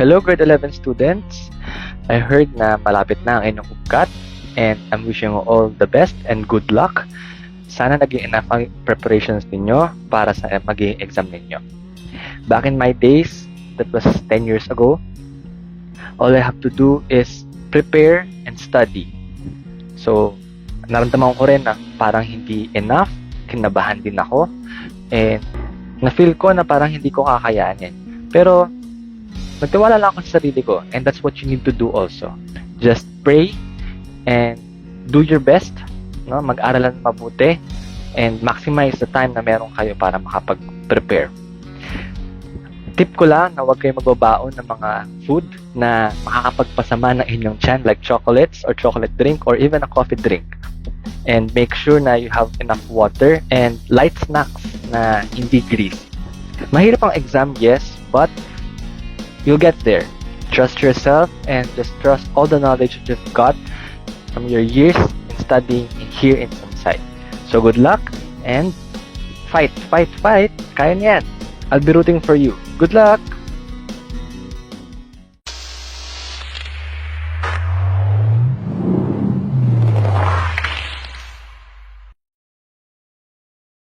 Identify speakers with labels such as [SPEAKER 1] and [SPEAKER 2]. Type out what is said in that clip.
[SPEAKER 1] Hello grade 11 students. I heard na malapit na ang inyong UPCAT and I'm wishing you all the best and good luck. Sana naging enough ang preparations ninyo para sa maging exam ninyo. Back in my days, that was 10 years ago, all I have to do is prepare and study. So, naramdaman ko rin na parang hindi enough, kinabahan din ako, and na-feel ko na parang hindi ko kakayanin. Pero, nagtiwala lang ako sa sarili ko, and that's what you need to do also. Just pray, and do your best, no? mag-aralan mabuti, and maximize the time na meron kayo para makapag-prepare. Tip ko lang na huwag kayo magbabaon ng mga food na makakapagpasama ng inyong tiyan like chocolates or chocolate drink or even a coffee drink. And make sure na you have enough water and light snacks na hindi grease. Mahirap ang exam, yes, but you'll get there. Trust yourself and just trust all the knowledge you've got from your years in studying here in Samsai. So good luck and fight, fight, fight. Kaya niyan. I'll be rooting for you. Good luck!